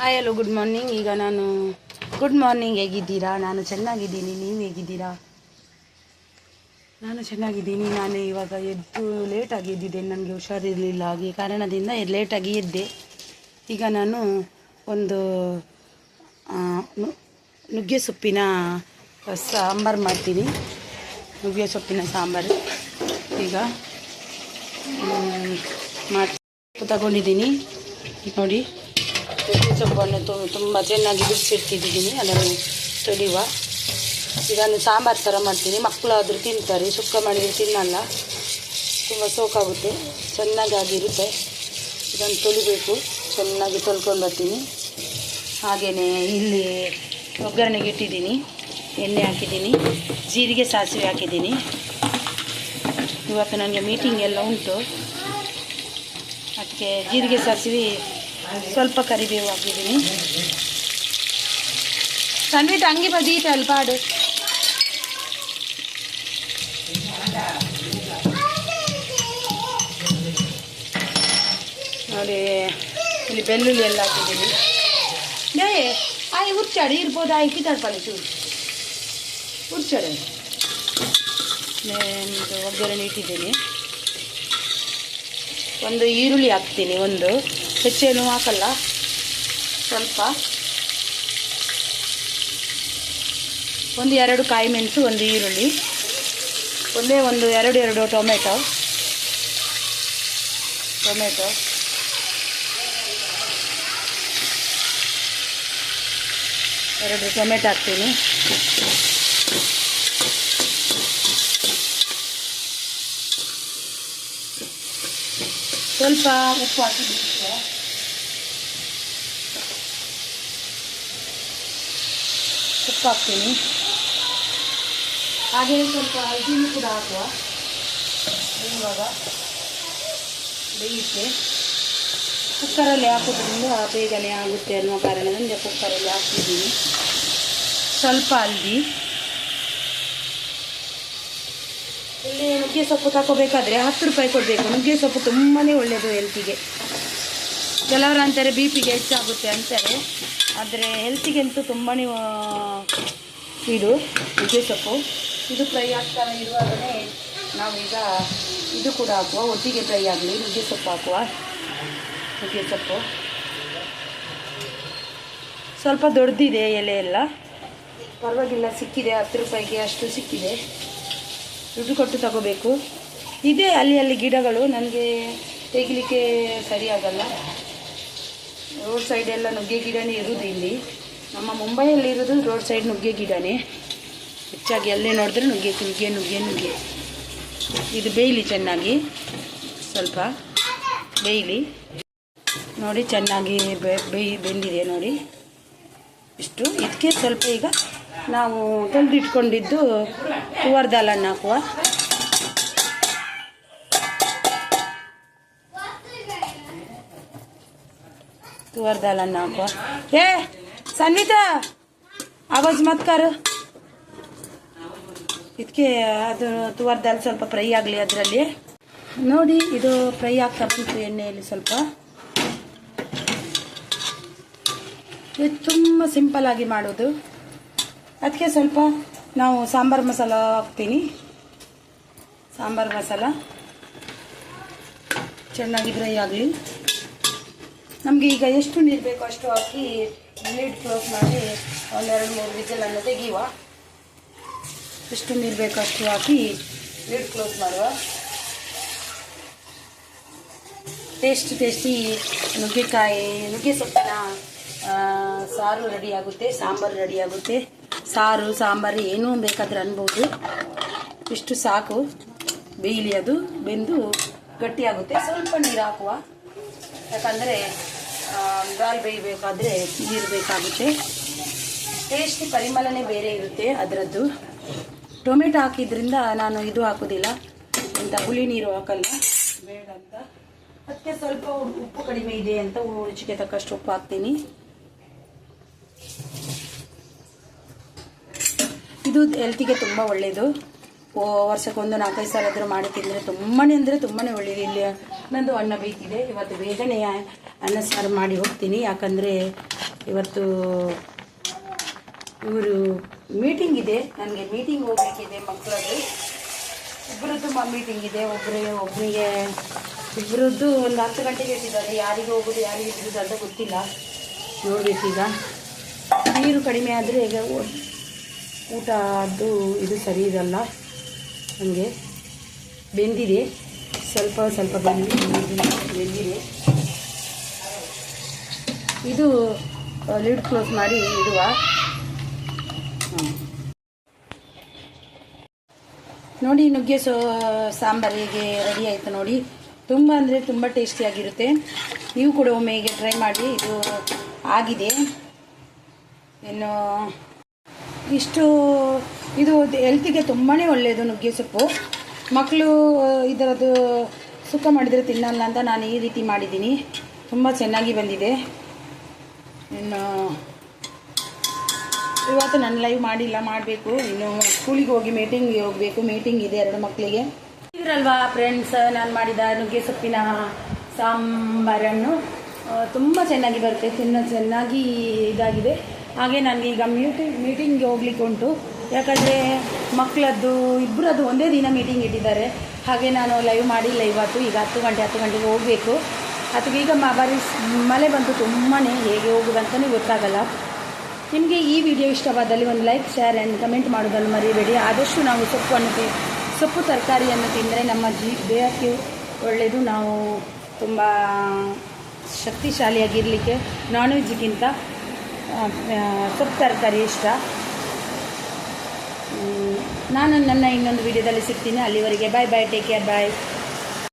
Hi hello good morning ಈಗ ನಾನು good morning ಹೇಗಿದ್ದೀರಾ? ನಾನು ಚೆನ್ನಾಗಿದ್ದೀನಿ. ನೀವು ಹೇಗಿದ್ದೀರಾ? ನಾನು ಚೆನ್ನಾಗಿದ್ದೀನಿ. ನಾನು ಇವಾಗ ಎದ್ದು ಲೇಟಾಗಿ ಎದ್ದಿದ್ದೆ. ನನಗೆ ಹುಷಾರಿರಲಿಲ್ಲ. ಹಾಗೆ ಕಾರಣದಿಂದ ಲೇಟಾಗಿ ಎದ್ದೆ. ಈಗ ನಾನು ಒಂದು ನುಗ್ಗೆ ಸೊಪ್ಪಿನ ಸಾಂಬಾರು ಮಾಡ್ತೀನಿ. ನುಗ್ಗೆ ಸೊಪ್ಪಿನ ಸಾಂಬಾರು. ಈಗ ಮಾಡ್ತೀನಿ. ಮಾಡಿ ತಗೊಂಡಿದ್ದೀನಿ. ನೋಡಿ. ಸೊಪ್ಪನ್ನು ತುಂಬ ಚೆನ್ನಾಗಿ ಬಿಡಿಸಿಡ್ತಿದ್ದೀನಿ ಅದನ್ನು ತೊಳೆಯುವ ಇದನ್ನು ಸಾಂಬಾರು ಥರ ಮಾಡ್ತೀನಿ. ಮಕ್ಕಳು ಆದರೂ ತಿಂತಾರೆ. ಸುಕ್ಕ ಮಾಡಿದರೆ ತಿನ್ನಲ್ಲ. ತುಂಬ ಸೋಕಾಗುತ್ತೆ. ಚೆನ್ನಾಗಾಗಿರುತ್ತೆ. ಇದನ್ನು ತೊಳಿಬೇಕು. ಚೆನ್ನಾಗಿ ತೊಳ್ಕೊಂಡು ಬರ್ತೀನಿ. ಹಾಗೆಯೇ ಇಲ್ಲಿ ಒಗ್ಗರಣೆಗೆ ಇಟ್ಟಿದ್ದೀನಿ. ಎಣ್ಣೆ ಹಾಕಿದ್ದೀನಿ. ಜೀರಿಗೆ ಸಾಸಿವೆ ಹಾಕಿದ್ದೀನಿ. ಇವತ್ತು ನನಗೆ ಮೀಟಿಂಗ್ ಎಲ್ಲ ಉಂಟು. ಅದಕ್ಕೆ ಜೀರಿಗೆ ಸಾಸಿವೆ ಸ್ವಲ್ಪ ಕರಿಬೇವು ಹಾಕಿದ್ದೀನಿ. ಸಣ್ಣ ಅಂಗಿ ಬದೀತೆ ಅಲ್ಪಾಡು ನೋಡಿ, ಇಲ್ಲಿ ಬೆಳ್ಳುಳ್ಳಿ ಎಲ್ಲ ಹಾಕಿದ್ದೀನಿ. ನೇ ಆಯ್ ಹುರ್ಚಾಡಿ ಇರ್ಬೋದು? ಆಯ್ ಕಿತ್ತಾಡ್ಕೊಳ್ಳಿ ಚೂರು ಹುರ್ಚಾಡಿ. ಒಗ್ಗರಣೆ ಇಟ್ಟಿದ್ದೀನಿ. ಒಂದು ಈರುಳ್ಳಿ ಹಾಕ್ತೀನಿ, ಒಂದು. ಹೆಚ್ಚೇನು ಹಾಕಲ್ಲ. ಸ್ವಲ್ಪ. ಒಂದು ಎರಡು ಕಾಯಿ ಮೆಣಸು, ಒಂದು ಈರುಳ್ಳಿ. ಒಂದೇ ಒಂದು ಎರಡು ಎರಡು ಟೊಮೆಟೊ. ಟೊಮೆಟೊ. ಎರಡು ಟೊಮೆಟೊ ಹಾಕ್ತೀನಿ. ಸ್ವಲ್ಪ ಉಪ್ಪು ಹಾಕಿದ್ದೀನಿ ಉಪ್ಪು ಹಾಕ್ತೀನಿ ಹಾಗೆ ಸ್ವಲ್ಪ ಇದನ್ನು ಕೂಡ ಹಾಕುವ ಇವಾಗ ಬೇಯಿಸಿ ಕುಕ್ಕರಲ್ಲಿ ಹಾಕೋದ್ರಿಂದ ಬೇಗನೆ ಆಗುತ್ತೆ ಅನ್ನೋ ಕಾರಣದಿಂದ ಕುಕ್ಕರಲ್ಲಿ ಹಾಕಿದ್ದೀನಿ ಸ್ವಲ್ಪ ಹಲ್ದಿ ಇಲ್ಲಿ ನುಗ್ಗೆ ಸೊಪ್ಪು ತಗೋಬೇಕಾದ್ರೆ ಹತ್ತು ರೂಪಾಯಿ ಕೊಡಬೇಕು. ನುಗ್ಗೆ ಸೊಪ್ಪು ತುಂಬಾ ಒಳ್ಳೆಯದು ಹೆಲ್ತಿಗೆ ಕೆಲವರು ಅಂತಾರೆ ಬಿ ಪಿಗೆ ಹೆಚ್ಚಾಗುತ್ತೆ ಅಂತಾರೆ. ಆದರೆ ಹೆಲ್ತಿಗಂತೂ ತುಂಬಾ ಇದು ನುಗ್ಗೆ ಸೊಪ್ಪು. ಇದು ಫ್ರೈ ಆಗ್ತಾ ಇರುವಾಗಲೇ ನಾವೀಗ ಇದು ಕೂಡ ಹಾಕುವ, ಒಟ್ಟಿಗೆ ಫ್ರೈ ಆಗಲಿ, ನುಗ್ಗೆ ಸೊಪ್ಪು ಹಾಕುವ ನುಗ್ಗೆ ಸೊಪ್ಪು. ಸ್ವಲ್ಪ ದೊಡ್ಡದಿದೆ ಎಲೆ ಎಲ್ಲ. ಪರವಾಗಿಲ್ಲ, ಸಿಕ್ಕಿದೆ, ಹತ್ತು ರೂಪಾಯಿಗೆ ಅಷ್ಟು ಸಿಕ್ಕಿದೆ. ದುಡ್ಡು ಕೊಟ್ಟು ತಗೋಬೇಕು. ಇದೆ ಅಲ್ಲಿ ಅಲ್ಲಿ ಗಿಡಗಳು ನನಗೆ ತೆಗಿಲಿಕ್ಕೆ ಸರಿಯಾಗಲ್ಲ ರೋಡ್ ಸೈಡೆಲ್ಲ ನುಗ್ಗೆ ಗಿಡನೇ ಇರೋದು ಇಲ್ಲಿ. ನಮ್ಮ ಮುಂಬೈಯಲ್ಲಿ ಇರೋದು ರೋಡ್ ಸೈಡ್ ನುಗ್ಗೆ ಗಿಡನೇ. ಹೆಚ್ಚಾಗಿ ಅಲ್ಲೇ ನೋಡಿದ್ರೆ ನುಗ್ಗೆ ನುಗ್ಗೆ ನುಗ್ಗೆ ನುಗ್ಗೆ. ಇದು ಬೇಯಲಿ ಚೆನ್ನಾಗಿ. ಸ್ವಲ್ಪ ಬೇಯಲಿ. ನೋಡಿ ಚೆನ್ನಾಗಿ ಬೆ ಬೇಯ್ ಬೆಂದಿದೆ ನೋಡಿ. ಇಷ್ಟು. ಇದಕ್ಕೆ ಸ್ವಲ್ಪ ಈಗ ನಾವು ತೊಳೆದಿಟ್ಕೊಂಡಿದ್ದು ತುವರ್ ದಾಲನ್ನು ಹಾಕುವ. ತುವರ್ ದಾಲನ್ನು ಹಾಕುವ. ಏ ಸನ್ವಿತಾ ಆವಾಜ್ ಮತ್ಕಾರು. ಇದಕ್ಕೆ ಅದು ತುವರ್ ಸ್ವಲ್ಪ ಫ್ರೈ ಆಗಲಿ ಅದರಲ್ಲಿ. ನೋಡಿ, ಇದು ಫ್ರೈ ಆಗ್ತಾ ಬಂತು ಎಣ್ಣೆಯಲ್ಲಿ ಸ್ವಲ್ಪ. ಇದು ತುಂಬ ಸಿಂಪಲ್ ಆಗಿ ಮಾಡೋದು. ಅದಕ್ಕೆ ಸ್ವಲ್ಪ ನಾವು ಸಾಂಬಾರು ಮಸಾಲ ಹಾಕ್ತೀನಿ. ಸಾಂಬಾರು ಮಸಾಲ. ಚೆನ್ನಾಗಿ ಫ್ರೈ ಆಗಲಿ. ನಮಗೆ ಈಗ ಎಷ್ಟು ನೀರು ಬೇಕೋ ಅಷ್ಟು ಹಾಕಿ ಲೀಡ್ ಕ್ಲೋಸ್ ಮಾಡಿ ಒಂದೆರಡು ಮೂರು ವಿಜಲನ್ನು ತೆಗೆಯುವ. ಎಷ್ಟು ನೀರು ಬೇಕೋ ಅಷ್ಟು ಹಾಕಿ ಲೀಡ್ ಕ್ಲೋಸ್ ಮಾಡುವ. ಟೇಸ್ಟ್ ಟೇಸ್ಟಿ ನುಗ್ಗೆಕಾಯಿ ನುಗ್ಗೆ ಸೊಪ್ಪಿನ ಸಾರು ರೆಡಿಯಾಗುತ್ತೆ ಸಾಂಬಾರು ರೆಡಿ ಆಗುತ್ತೆ. ಸಾರು, ಸಾಂಬಾರು ಏನೂ ಬೇಕಾದ್ರೆ ಅನ್ಬೋದು. ಇಷ್ಟು ಸಾಕು. ಬೇಯಲಿ ಅದು, ಬೆಂದು ಗಟ್ಟಿಯಾಗುತ್ತೆ. ಸ್ವಲ್ಪ ನೀರು ಹಾಕುವ. ಯಾಕಂದರೆ ದಾಲ್ ಬೇಯಬೇಕಾದ್ರೆ ನೀರು ಬೇಕಾಗುತ್ತೆ. ಟೇಸ್ಟ್ ಪರಿಮಳನೇ ಬೇರೆ ಇರುತ್ತೆ ಅದರದ್ದು. ಟೊಮೆಟೊ ಹಾಕಿದ್ರಿಂದ ನಾನು ಇದು ಹಾಕೋದಿಲ್ಲ. ಅಂತ ಹುಳಿ ನೀರು ಹಾಕಲ್ಲ. ಬೇಡ ಅಂತ. ಅದಕ್ಕೆ ಸ್ವಲ್ಪ ಉಪ್ಪು ಕಡಿಮೆ ಇದೆ ಅಂತ ರುಚಿಗೆ ತಕ್ಕಷ್ಟು ಉಪ್ಪು ಹಾಕ್ತೀನಿ. ಇದು ಹೆಲ್ತಿಗೆ ತುಂಬ ಒಳ್ಳೆಯದು ವರ್ಷಕ್ಕೊಂದು ನಾಲ್ಕೈದು ಸಲ ಆದರೂ ಮಾಡಿ ತಿಂದರೆ ತುಂಬಾ ಅಂದರೆ ತುಂಬಾ ಒಳ್ಳೆಯದು ಇಲ್ಲಿ ನಂದು ಅನ್ನ ಬೇಕಿದೆ. ಇವತ್ತು ಬೇಗನೆ ಅನ್ನ ಸಾರು ಮಾಡಿ ಹೋಗ್ತೀನಿ. ಯಾಕಂದರೆ ಇವತ್ತು ಇವರು ಮೀಟಿಂಗ್ ಇದೆ. ನನಗೆ ಮೀಟಿಂಗ್ ಹೋಗಬೇಕಿದೆ ಮಕ್ಕಳದ್ದು ಇಬ್ಬರದ್ದು ಮೀಟಿಂಗ್ ಇದೆ. ಒಬ್ಬರೇ ಒಬ್ಬರಿಗೆ ಇಬ್ಬರದ್ದು ಒಂದು ಹತ್ತು ಗಂಟೆಗೆ ಇಟ್ಟಿದ್ದಾರೆ ಯಾರಿಗೆ ಹೋಗೋದು, ಯಾರಿಗೆ ಇಟ್ಟಿದ್ದು ಅಂತ ಗೊತ್ತಿಲ್ಲ. ನೋಡಬೇಕೀಗ ನೀರು ಕಡಿಮೆ ಆದರೆ ಈಗ ಊಟ ಅದು ಇದು ಸರಿ ಇರಲ್ಲ. ನನಗೆ ಬೆಂದಿದೆ. ಸ್ವಲ್ಪ ಸ್ವಲ್ಪ ಬಂದು ಬೆಂದಿದೆ ಇದು ಲಿಡ್ ಕ್ಲೋಸ್ ಮಾಡಿ ಇಡುವ. ನೋಡಿ ನುಗ್ಗೆ ಸೋ ಸಾಂಬಾರಿಗೆ ಹೇಗೆ ರೆಡಿ ಆಯಿತು ನೋಡಿ. ತುಂಬ ಅಂದರೆ ತುಂಬ ಟೇಸ್ಟಿಯಾಗಿರುತ್ತೆ ನೀವು ಕೂಡ ಒಮ್ಮೆ ಹೀಗೆ ಟ್ರೈ ಮಾಡಿ, ಇದು ಆಗಿದೆ. ಇನ್ನು ಇಷ್ಟು, ಇದು ಹೆಲ್ತಿಗೆ ತುಂಬಾ ಒಳ್ಳೆಯದು ನುಗ್ಗೆ ಸೊಪ್ಪು. ಮಕ್ಕಳು ಇದರದ್ದು ಸುಕ್ಕ ಮಾಡಿದರೆ ತಿನ್ನಲ್ಲ ಅಂತ ನಾನು ಈ ರೀತಿ ಮಾಡಿದ್ದೀನಿ. ತುಂಬ ಚೆನ್ನಾಗಿ ಬಂದಿದೆ. ಇನ್ನು, ಇವತ್ತು ನಾನು ಲೈವ್ ಮಾಡಿಲ್ಲ, ಮಾಡಬೇಕು. ಇನ್ನು ಸ್ಕೂಲಿಗೆ ಹೋಗಿ ಮೀಟಿಂಗ್ಗೆ ಹೋಗಬೇಕು. ಮೀಟಿಂಗ್ ಇದೆ ಎರಡು ಮಕ್ಕಳಿಗೆ ಇದ್ರಲ್ವಾ ಫ್ರೆಂಡ್ಸ್ ನಾನು ಮಾಡಿದ ನುಗ್ಗೆ ಸೊಪ್ಪಿನ ಸಾಂಬಾರನ್ನು? ತುಂಬ ಚೆನ್ನಾಗಿ ಬರುತ್ತೆ. ತಿನ್ನೋ ಚೆನ್ನಾಗಿ ಇದಾಗಿದೆ. ಹಾಗೆ ನನಗೆ ಈಗ ಮೀಟಿಂಗ್ ಮೀಟಿಂಗ್ಗೆ ಹೋಗ್ಲಿಕ್ಕೆ ಉಂಟು. ಯಾಕಂದರೆ ಮಕ್ಕಳದ್ದು ಇಬ್ಬರದ್ದು ಒಂದೇ ದಿನ ಮೀಟಿಂಗ್ ಇಟ್ಟಿದ್ದಾರೆ. ಹಾಗೆ ನಾನು ಲೈವ್ ಮಾಡಿಲ್ಲ ಇವತ್ತು. ಈಗ ಹತ್ತು ಗಂಟೆ, ಹತ್ತು ಗಂಟೆಗೆ ಹೋಗಬೇಕು. ಅಥವಾ ಈಗ ಬರೀ ಮಳೆ ಬಂತು ತುಂಬಾ ಹೇಗೆ ಹೋಗೋದಂತಲೂ ಗೊತ್ತಾಗಲ್ಲ. ನಿಮಗೆ ಈ ವಿಡಿಯೋ ಇಷ್ಟವಾದಲ್ಲಿ ಒಂದು ಲೈಕ್ ಶೇರ್ ಆ್ಯಂಡ್ ಕಮೆಂಟ್ ಮಾಡೋದನ್ನು ಮರಿಬೇಡಿ. ಆದಷ್ಟು ನಾವು ಸೊಪ್ಪನ್ನು ತಿ- ಸೊಪ್ಪು ತರಕಾರಿಯನ್ನು ತಿಂದರೆ ನಮ್ಮ ಜೀ, ದೇಹಕ್ಕೆ ಒಳ್ಳೆಯದು. ನಾವು ತುಂಬ ಶಕ್ತಿಶಾಲಿಯಾಗಿರಲಿಕ್ಕೆ ನಾನ್ ವೆಜ್ಗಿಂತ ಸೊಪ್ಪು ತರಕಾರಿ ಇಷ್ಟ. ನಾನು ನನ್ನ ಇನ್ನೊಂದು ವಿಡಿಯೋದಲ್ಲಿ ಸಿಗ್ತೀನಿ. ಅಲ್ಲಿವರೆಗೆ ಬಾಯ್ ಬಾಯ್ ಟೇಕ್ ಕೇರ್ ಬಾಯ್